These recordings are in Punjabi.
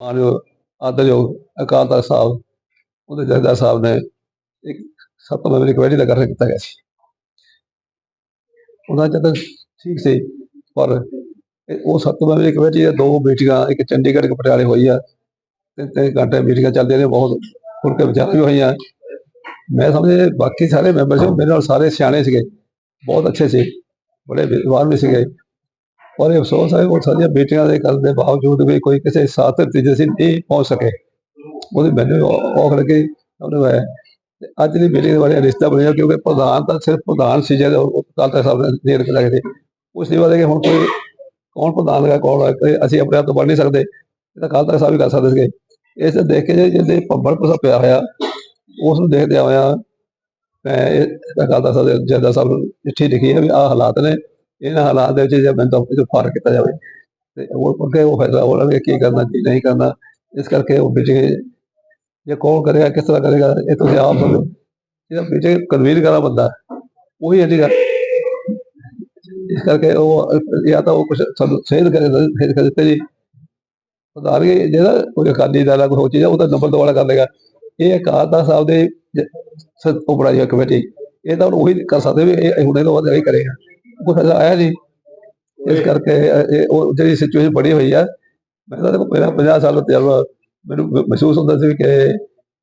ਮਾਨਯੋਗ ਆਦਰਯੋਗ ਅਕਾਲ ਸਾਹਿਬ, ਉਹਦੇ ਜਥੇਦਾਰ ਸਾਹਿਬ ਨੇ ਇੱਕ ਸੱਤ ਮੈਂਬਰੀ ਕਮੇਟੀ ਦਾ ਗਠਨ ਕੀਤਾ ਗਿਆ ਸੀ। ਉਹਨਾਂ ਚ ਠੀਕ ਸੀ, ਪਰ ਉਹ ਸੱਤ ਮੈਂਬਰੀ ਕਮੇਟੀ ਦੇ ਦੋ ਮੀਟਿੰਗਾਂ ਇੱਕ ਚੰਡੀਗੜ੍ਹ, ਇੱਕ ਪਟਿਆਲੇ ਹੋਈ ਆ, ਤੇ ਤਿੰਨ ਘੰਟੇ ਮੀਟਿੰਗਾਂ ਚੱਲਦੀਆਂ ਨੇ, ਬਹੁਤ ਖੁੱਲ ਕੇ ਵਿਚਾਰ ਵੀ ਹੋਈਆਂ। ਮੈਂ ਸਮਝੇ ਬਾਕੀ ਸਾਰੇ ਮੈਂਬਰ ਸੀ, ਮੇਰੇ ਨਾਲ ਸਾਰੇ ਸਿਆਣੇ ਸੀਗੇ, ਬਹੁਤ ਅੱਛੇ ਸੀ, ਬੜੇ ਵਿਦਵਾਨ ਵੀ ਸੀਗੇ। ਪਰ ਇਹ ਅਫਸੋਸ ਹੈ, ਉਹ ਸਾਰੀਆਂ ਮੀਟਿੰਗਾਂ ਦੇ ਕਰਨ ਦੇ ਬਾਵਜੂਦ ਵੀ ਕੋਈ ਕਿਸੇ ਸਾਥ ਨਤੀਜੇ ਸੀ ਨਹੀਂ ਪਹੁੰਚ ਸਕੇ। ਉਹਦੀ ਮੈਨੂੰ ਔਖ ਲੱਗੀ, ਉਹਨੇ ਮੈਂ ਅੱਜ ਦੀ ਮੀਟਿੰਗ ਦੇ ਬਾਰੇ ਰਿਸ਼ਤਾ ਬਣਿਆ, ਕਿਉਂਕਿ ਪ੍ਰਧਾਨ ਤਾਂ ਸਿਰਫ ਪ੍ਰਧਾਨ ਸੀ ਜਿਹੜੇ ਉਹ ਸਾਹਿਬ ਨੇ ਨੇੜ ਕੇ ਲੱਗਦੇ ਉਸ ਦੀ ਬਾਰੇ ਕਿ ਹੁਣ ਕੋਈ ਕੌਣ ਪ੍ਰਧਾਨ ਹੈ ਕੌਣ ਹੈ ਅਸੀਂ ਆਪਣੇ ਆਪ ਤੋਂ ਬਣ ਨਹੀਂ ਸਕਦੇ, ਇਹ ਤਾਂ ਕਾਲ ਸਾਹਿਬ ਵੀ ਕਰ ਸਕਦੇ ਸੀਗੇ ਇਸ ਤੋਂ ਦੇਖ ਕੇ ਜੇ ਜਿਹਦੇ ਭੰਬਲ ਪਸਾ ਪਿਆ ਹੋਇਆ, ਉਸ ਨੂੰ ਦੇਖਦੇ ਹੋਇਆ ਮੈਂ ਇਹ ਕਾਲ ਤੱਕ ਸਾਹਿਬ ਦੇ ਜੱਦਾ ਸਾਹਿਬ ਨੂੰ ਚਿੱਠੀ ਲਿਖੀ ਹੈ ਵੀ ਆਹ ਹਾਲਾਤ ਨੇ ਇਹਨਾਂ ਹਾਲਾਤ ਦੇ ਵਿੱਚ ਜੇ ਮੈਨੂੰ ਤਾਂ ਇਹ ਫ਼ਰਕ ਕੀਤਾ ਜਾਵੇ, ਤੇ ਉਹ ਅੱਗੇ ਉਹ ਫੈਸਲਾ ਹੋ ਕੀ ਕਰਨਾ, ਕੀ ਨਹੀਂ ਕਰਨਾ, ਇਸ ਕਰਕੇ ਉਹ ਵਿੱਚ ਜੇ ਕੌਣ ਕਰੇਗਾ, ਕਿਸ ਤਰ੍ਹਾਂ ਕਰੇਗਾ, ਇਹ ਤੁਸੀਂ ਆਪ ਸਮਝੋ। ਜਿਹੜਾ ਵਿੱਚ ਕਨਵੀਨ ਕਰਾ ਬੰਦਾ, ਉਹੀ ਹੈ ਗੱਲ। ਇਸ ਕਰਕੇ ਉਹ ਜਾਂ ਤਾਂ ਉਹ ਕੁਝ ਸਾਨੂੰ ਸੇਧ ਕਰੇ ਫਿਰ ਕਰ ਦਿੱਤੇ ਜੀ ਉਦਾਰ ਜਿਹੜਾ ਕੋਈ ਅਕਾਲੀ ਦਲ ਦਾ ਕੋਈ ਹੋਰ ਚੀਜ਼ ਉਹਦਾ ਨੰਬਰ ਦੁਆਲਾ ਕਰ ਲੇਗਾ ਇਹ ਅਕਾਲ ਤਖਤ ਸਾਹਿਬ ਦੇ ਉਪਰਾਜੀ ਕਮੇਟੀ, ਇਹ ਤਾਂ ਹੁਣ ਉਹੀ ਕਰ ਸਕਦੇ ਵੀ ਇਹ ਹੁਣੇ ਤੋਂ ਬਾਅਦ ਇਹ ਕਰੇਗਾ। ਕੋਈ ਫੈਸਲਾ ਆਇਆ ਨਹੀਂ ਇਸ ਕਰਕੇ ਇਹ- ਇਹ ਉਹ ਜਿਹੜੀ ਸਿਚੁਏਸ਼ਨ ਬਣੀ ਹੋਈ ਆ ਮੈਂ ਤਾਂ ਦੇਖੋ ਮੇਰਾ 50 ਸਾਲ ਦਾ ਤਜਰਬਾ ਮੈਨੂੰ ਮ- ਮਹਿਸੂਸ ਹੁੰਦਾ ਸੀ ਕਿ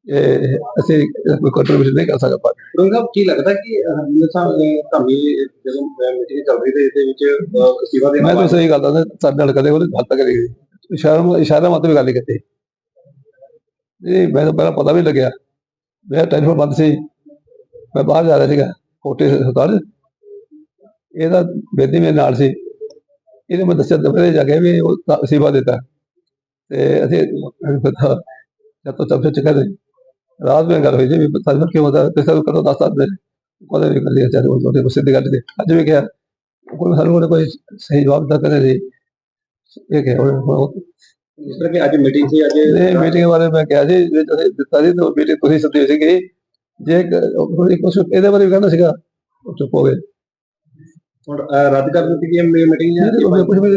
ਇਹ ਅਸੀਂ ਕੋਈ ਕੰਟਰੀਬਿਊਸ਼ਨ ਨਹੀਂ ਕਰ ਸਕਦੇ ਪਰ ਰੋਹਿਤ ਸਾਹਿਬ ਕੀ ਲੱਗਦਾ ਕਿ ਹਰਮਿੰਦਰ ਸਾਹਿਬ ਨੇ ਧਾਮੀ ਜਦੋਂ ਮੀਟਿੰਗ ਚੱਲ ਰਹੀ ਤੇ ਇਹਦੇ ਵਿੱਚ ਅਹ, ਸੇਵਾ ਦੇ ਮੈਂ ਤਾਂ ਸਹੀ ਗੱਲ ਦੱਸਦਾ ਸਾਡੇ ਨਾਲ ਕਦੇ ਉਹਨੇ ਗੱਲ ਤੱਕ ਕਰੀ ਇਸ਼ਾਰਾ ਇਸ਼ਾਰਾ ਮਤ ਵੀ ਗੱਲ ਨਹੀਂ ਕੀਤੀ। ਨਹੀਂ ਮੈਂ ਤਾਂ ਪਹਿਲਾਂ ਪਤਾ ਵੀ ਲੱਗਿਆ। ਮੇਰਾ ਟੈਲੀਫੋਨ ਬੰਦ ਸੀ। ਮੈਂ ਬਾਹਰ ਜਾ ਰਿਹਾ ਸੀਗਾ ਕੋਟੇ ਹਸਪਤਾਲ। ਇਹਦਾ ਬੇਦੀ ਮੇਰੇ ਨਾਲ ਸੀ। ਇਹਨੇ ਮੈਂ ਦੱਸਿਆ ਦਫਰੇ ਜਾ ਕੇ ਵੀ ਉਹ ਤਾਂ ਸੇਵਾ ਦਿੱਤਾ। ਤੇ ਅਸੀਂ ਪਤਾ ਜਦ ਤੋਂ ਸਭ ਚੱਕਰ ਦੇ ਰਾਤ ਵਿੱਚ ਗੱਲ ਹੋਈ ਸੀ ਵੀ ਸਾਨੂੰ ਕਿਉਂ ਹੁੰਦਾ? ਤੇ ਸਾਨੂੰ ਕਦੋਂ ਦੱਸ ਸਕਦੇ ਕੋਲੇ ਵੀ ਲਿਆ ਚਾहे ਉਹ ਤੁਹਾਡੇ ਸਿੱਧੀ ਗੱਲ ਤੇ ਅੱਜ ਵੀ ਕਿਹਾ ਕੋਈ ਸਾਨੂੰ ਉਹਨੇ ਕੋਈ ਸਹੀ ਜਵਾਬ ਦਿੱਤਾ ਕਰੇ ਨਹੀਂ ਇਹ ਕਿ ਉਹ ਜਿਸ ਤਰ੍ਹਾਂ ਕਿ ਅੱਜ ਮੀਟਿੰਗ ਸੀ ਅੱਜ ਇਹ ਮੀਟਿੰਗ ਬਾਰੇ ਮੈਂ ਕਿਹਾ ਸੀ ਜੇ ਤੁਸੀਂ ਦਿੱਤਾ ਸੀ ਤਾਂ ਮੀਟਿੰਗ ਤੁਸੀਂ ਸੱਦੀ ਸੀਗੀ। ਜੇ ਕੋਈ ਕੁਝ ਇਹਦੇ ਬਾਰੇ ਵੀ ਕਹਿਣਾ ਸੀਗਾ ਉਹ ਚੁੱਪ ਹੋ ਗਏ। ਰੱਦ ਕਰ ਦਿੱਤੀ ਗਈ ਮੀਟਿੰਗ ਜਾਂ ਨਹੀਂ ਕੁਝ ਵੀ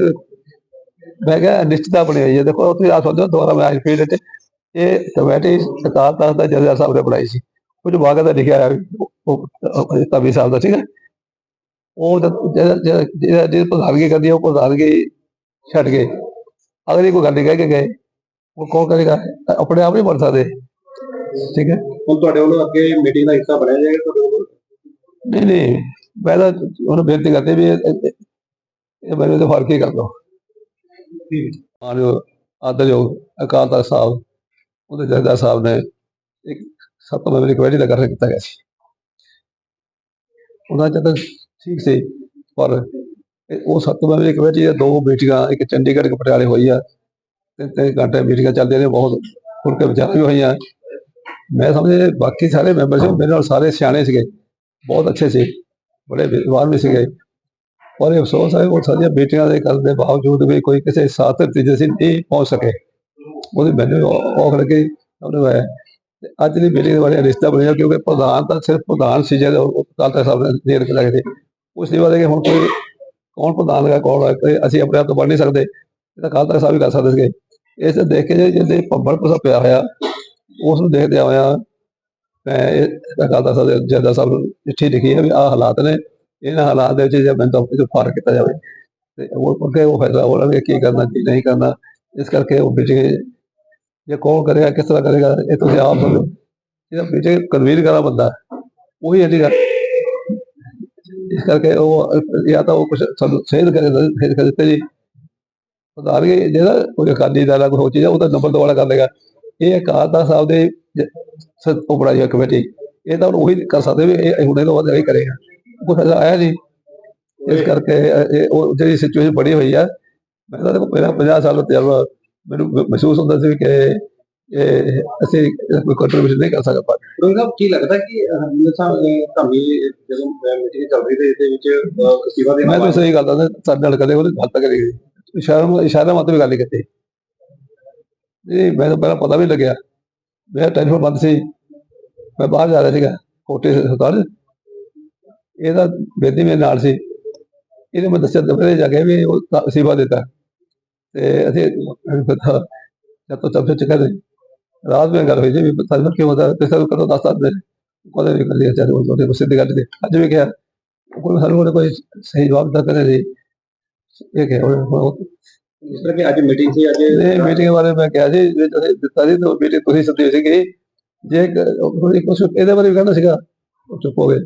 ਮੈਂ ਕਿਹਾ ਨਿਸ਼ਚਿਤਾ ਬਣੀ ਹੋਈ ਹੈ। ਦੇਖੋ ਉੱਥੇ ਆ ਹੋ ਦੁਬਾਰਾ ਮੈਂ ਅੱਜ ਫੀਲਡ ਤੇ ਇਹ ਕਮੇਟੀ ਸਰਕਾਰ ਤੱਕ ਦਾ ਜਰਨਲ ਸਾਹਿਬ ਨੇ ਬਣਾਈ ਸੀ। ਕੁਝ ਵਾਗਾ ਦਾ ਲਿਖਿਆ ਹੋਇਆ ਉਹ ਤਵੀ ਸਾਹਿਬ ਦਾ ਠੀਕ ਹੈ ਉਹ ਜਿਹੜਾ ਜਿਹੜਾ ਜਿਹੜਾ ਪ੍ਰਧਾਨਗੀ ਕਰਦੀ ਹੈ ਉਹ ਪ੍ਰਧਾਨਗੀ ਛੱਡ ਕੇ ਅਗਲੀ ਕੋਈ ਗੱਲ ਨਹੀਂ ਕਹਿ ਕੇ ਗਏ। ਉਹ ਕੌਣ ਕਰੇਗਾ? ਆਪਣੇ ਆਪ ਨਹੀਂ ਬਣ ਸਕਦੇ। ਠੀਕ ਹੈ? ਹੁਣ ਤੁਹਾਡੇ ਵੱਲੋਂ ਅੱਗੇ ਮੀਟਿੰਗ ਦਾ ਹਿੱਸਾ ਬਣਿਆ ਜਾਏਗਾ ਤੁਹਾਡੇ ਵੱਲੋਂ? ਨਹੀਂ ਨਹੀਂ। ਮੈਂ ਤਾਂ ਉਹਨੂੰ ਬੇਨਤੀ ਕਰਦੇ ਵੀ ਇਹ- ਮੈਨੂੰ ਤਾਂ ਫ਼ਰਕ ਹੀ ਕਰ ਦੋ ਮਾਨਯੋਗ ਆਦਰਯੋਗ ਅਕਾਲ ਤਖਤ ਸਾਹਿਬ ਉਹਦੇ ਜਥੇਦਾਰ ਸਾਹਿਬ ਨੇ ਇੱਕ ਸੱਤ ਮੈਂਬਰੀ ਕਮੇਟੀ ਦਾ ਗਠਨ ਕੀਤਾ ਗਿਆ ਸੀ। ਉਹਨਾਂ ਚ ਤਾਂ ਠੀਕ ਸੀ ਪਰ ਉਹ ਸੱਤ ਮੈਂਬਰੀ ਕਮੇਟੀ ਦੇ ਦੋ ਮੀਟਿੰਗਾਂ ਇੱਕ ਚੰਡੀਗੜ੍ਹ ਇੱਕ ਪਟਿਆਲੇ ਹੋਈ ਆ ਤੇ ਤਿੰਨ ਘੰਟੇ ਮੀਟਿੰਗਾਂ ਚੱਲਦੀਆਂ ਨੇ ਬਹੁਤ ਖੁੱਲ ਕੇ ਵਿਚਾਰ ਵੀ ਹੋਈਆਂ। ਮੈਂ ਸਮਝੇ ਬਾਕੀ ਸਾਰੇ ਮੈਂਬਰ ਸੀ ਮੇਰੇ ਨਾਲ ਸਾਰੇ ਸਿਆਣੇ ਸੀਗੇ ਬਹੁਤ ਅੱਛੇ ਸੀ। ਬੜੇ ਵਿਦਵਾਨ ਵੀ ਸੀਗੇ। ਪਰ ਇਹ ਅਫਸੋਸ ਹੈ, ਉਹ ਸਾਰੀਆਂ ਮੀਟਿੰਗਾਂ ਦੇ ਕਰਨ ਦੇ ਬਾਵਜੂਦ ਵੀ ਕੋਈ ਕਿਸੇ ਸਾਥ ਨਤੀਜੇ ਸੀ ਨਹੀਂ ਪਹੁੰਚ ਸਕੇ। ਉਹਦੀ ਮੈਨੂੰ ਔਖ ਲੱਗੀ, ਉਹਨੇ ਮੈਂ ਅੱਜ ਦੀ ਮੀਟਿੰਗ ਦੇ ਬਾਰੇ ਰਿਸ਼ਤਾ ਬਣਿਆ, ਕਿਉਂਕਿ ਪ੍ਰਧਾਨ ਤਾਂ ਸਿਰਫ ਪ੍ਰਧਾਨ ਸੀ ਜਿਹੜੇ ਉਹ ਕਾਲ ਸਾਹਿਬ ਨੇ ਨੇੜ ਕੇ। ਲੱਗਦੇ ਉਸ ਦੀ ਬਾਰੇ ਹੁਣ ਕੋਈ ਕੌਣ ਪ੍ਰਧਾਨ ਹੈ ਕੌਣ ਹੈ ਅਸੀਂ ਆਪਣੇ ਆਪ ਤੋਂ ਬਣ ਨਹੀਂ ਸਕਦੇ। ਇਹ ਤਾਂ ਕਾਲ ਸਾਹਿਬ ਵੀ ਕਰ ਸਕਦੇ ਸੀਗੇ। ਇਸ ਦੇਖ ਕੇ ਜੇ ਜਿਹਦੇ ਭੰਬਲ ਪਸਾ ਪਿਆ ਹੋਇਆ, ਉਸ ਨੂੰ ਦੇਖਦੇ ਹੋਇਆ ਮੈਂ ਇਹ ਕਾਲ ਤੱਕ ਸਾਹਿਬ ਜੱਦਾ ਸਾਹਿਬ ਨੂੰ ਚਿੱਠੀ ਲਿਖੀ ਹੈ ਵੀ ਆਹ ਹਾਲਾਤ ਨੇ। ਇਹਨਾਂ ਹਾਲਾਤ ਦੇ ਵਿੱਚ ਜੇ ਮੈਨੂੰ ਤਾਂ ਇਹ ਫ਼ਰਕ ਕੀਤਾ ਜਾਵੇ ਤੇ ਉਹ ਅੱਗੇ ਉਹ ਫੈਸਲਾ ਹੋ ਕੀ ਕਰਨਾ ਕੀ ਨਹੀਂ ਕਰਨਾ। ਇਸ ਕਰਕੇ ਉਹ ਵਿੱਚ ਜੇ ਕੌਣ ਕਰੇਗਾ ਕਿਸ ਤਰ੍ਹਾਂ ਕਰੇਗਾ ਇਹ ਤੁਸੀਂ ਆਪ ਸਮਝੋ। ਜਿਹੜਾ ਵਿੱਚ ਕਨਵੀਨ ਕਰਾ ਬੰਦਾ ਉਹੀ ਹੈ ਗੱਲ। ਇਸ ਕਰਕੇ ਉਹ ਜਾਂ ਤਾਂ ਉਹ ਕੁਝ ਸਾਨੂੰ ਸੇਧ ਕਰੇ ਫਿਰ ਕਰ ਦਿੱਤੇ ਜੀ ਉਦਾਰ ਕੇ ਜਿਹੜਾ ਕੋਈ ਅਕਾਲੀ ਦਲ ਦਾ ਕੋਈ ਹੋਰ ਚੀਜ਼ ਆ, ਉਹਦਾ ਨੰਬਰ ਦੁਆਰਾ ਕਰ ਲੇਗਾ ਇਹ ਅਕਾਲ ਤਖਤ ਸਾਹਿਬ ਦੇ ਉਪਰਾਜੀ ਕਮੇਟੀ ਇਹ ਤਾਂ ਉਹੀ ਕਰ ਸਕਦੇ ਵੀ ਇਹ ਹੁਣੇ ਤੋਂ ਬਾਅਦ ਇਹ ਕਰੇਗਾ ਫੈਸਲਾ ਆਇਆ ਨਹੀਂ। ਇਸ ਕਰਕੇ ਇਹ- ਜਿਹੜੀ ਸਿਚੁਏਸ਼ਨ ਬਣੀ ਹੋਈ ਆ ਮੈਂ ਤਾਂ ਦੇਖੋ ਮੇਰਾ 50 ਸਾਲ ਦਾ ਤਜਰਬਾ ਮੈਨੂੰ ਮਹਿਸੂਸ ਹੁੰਦਾ ਸੀ ਕਿ ਇਹ ਅਸੀਂ ਇਹਦਾ ਕੋਈ ਕੰਟਰੀਬਿਊਸ਼ਨ ਨਹੀਂ ਕਰ ਸਕਦੇ। ਪਰ ਰੋਹਿਤ ਸਾਹਿਬ ਕੀ ਲੱਗਦਾ ਕਿ ਹਰਮਿੰਦਰ ਸਾਹਿਬ ਨੇ ਧਾਮੀ ਜਦੋਂ ਮੀਟਿੰਗ ਚੱਲ ਰਹੀ ਤੇ ਇਹਦੇ ਵਿੱਚ ਅਹ, ਸੇਵਾ ਦੇ ਮੈਂ ਤਾਂ ਸਹੀ ਗੱਲ ਦੱਸਦਾ ਸਾਡੇ ਨਾਲ ਕਦੇ ਉਹਨੇ ਗੱਲ ਤੱਕ ਕਰੀ ਇਸ਼ਾਰਾ ਇਸ਼ਾਰਾ ਮਤ ਵੀ ਗੱਲ ਨਹੀਂ ਕੀਤੀ। ਨਹੀਂ ਮੈਂ ਪਹਿਲਾਂ ਪਤਾ ਵੀ ਲੱਗਿਆ। ਮੇਰਾ ਟੈਲੀਫੋਨ ਬੰਦ ਸੀ। ਮੈਂ ਬਾਹਰ ਜਾ ਰਿਹਾ ਸੀਗਾ ਕੋਟੇ ਹਸਪਤਾਲ। ਇਹਦਾ ਬੇਦੀ ਮੇਰੇ ਨਾਲ ਸੀ। ਇਹਨੇ ਮੈਂ ਦੱਸਿਆ ਦਫਰੇ ਜਾ ਕੇ ਵੀ ਉਹ ਤਾਂ ਸੇਵਾ ਦਿੱਤਾ। ਤੇ ਅਸੀਂ ਪਤਾ ਜਦ ਤੋਂ ਤਬੀਅਤ ਚ ਰਾਤ ਵਿੱਚ ਗੱਲ ਹੋਈ ਜੀ ਵੀ ਸਾਨੂੰ ਕਿਉਂ ਹੁੰਦਾ ਕਿਸੇ ਨੂੰ ਕਰੋ ਦੱਸ ਸਕਦੇ। ਕੋਲੇ ਵੀ ਕਰ ਲਿਆ ਚਾਰੇ ਉਹ ਉਹਦੇ ਸਿੱਧੇ ਗੱਲ ਤੇ ਅੱਜ ਵੀ ਕਿਹਾ ਕੋਈ ਸਾਨੂੰ ਕੋਈ ਸਹੀ ਜਵਾਬ ਦਿੱਤਾ ਕਰੇ ਨਹੀਂ ਇਹ ਕਿ ਉਹ ਜਿਸ ਤਰ੍ਹਾਂ ਕਿ ਅੱਜ ਮੀਟਿੰਗ ਸੀ ਅੱਜ ਇਹ ਮੀਟਿੰਗ ਬਾਰੇ ਮੈਂ ਕਿਹਾ ਸੀ ਜੇ ਤੁਸੀਂ ਦਿੱਤਾ ਸੀ ਤਾਂ ਮੀਟਿੰਗ ਤੁਸੀਂ ਸੱਦੀ ਸੀਗੀ। ਜੇ ਕੋਈ ਕੁਝ ਇਹਦੇ ਬਾਰੇ ਵੀ ਕਹਿਣਾ ਸੀਗਾ ਉਹ ਚੁੱਪ ਹੋ ਗਏ।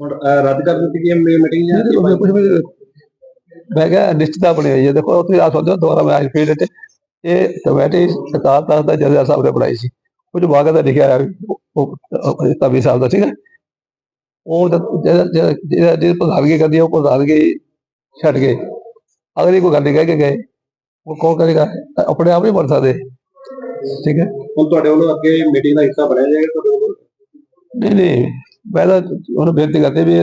ਹੁਣ ਰੱਦ ਕਰ ਦਿੱਤੀ ਗਈ ਮੀਟਿੰਗ ਜਾਂ ਕੁਝ ਵੀ ਮੈਂ ਕਿਹਾ ਨਿਸ਼ਚਿਤਾ ਬਣੀ ਹੋਈ ਹੈ। ਦੇਖੋ ਉੱਥੇ ਆ ਹੋ ਦੁਬਾਰਾ ਮੈਂ ਅੱਜ ਫੀਲਡ ਤੇ ਇਹ ਕਮੇਟੀ ਸਰਕਾਰ ਤੱਕ ਦਾ ਜਰਨਲ ਸਾਹਿਬ ਨੇ ਬਣਾਈ ਸੀ। ਕੁਝ ਵਾਗਾ ਦਾ ਲਿਖਿਆ ਵੀ ਉਹ- ਤਵੀ ਸਾਹਿਬ ਦਾ ਠੀਕ ਹੈ ਉਹ ਜਿਹੜਾ ਜਿਹੜਾ ਪ੍ਰਧਾਨਗੀ ਕਰਦੀ ਉਹ ਪ੍ਰਧਾਨਗੀ ਛੱਡ ਕੇ ਅਗਲੀ ਕੋਈ ਗੱਲ ਕਹਿ ਕੇ ਗਏ। ਉਹ ਕੌਣ ਕਰੇਗਾ? ਆਪਣੇ ਆਪ ਨਹੀਂ ਬਣ ਸਕਦੇ। ਠੀਕ ਹੈ? ਹੁਣ ਤੁਹਾਡੇ ਵੱਲੋਂ ਅੱਗੇ ਮੀਟਿੰਗ ਦਾ ਹਿੱਸਾ ਬਣਿਆ ਜਾਏਗਾ ਤੁਹਾਡੇ ਵੱਲੋਂ? ਨਹੀਂ ਨਹੀਂ। ਮੈਂ ਤਾਂ ਉਹਨੂੰ ਬੇਨਤੀ ਕਰਦੇ ਵੀ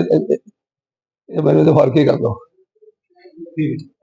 ਇਹ ਮੈਨੂੰ ਤਾਂ ਫ਼ਰਕ ਹੀ ਕਰ ਦੋ। ਠੀਕ। ਹੈ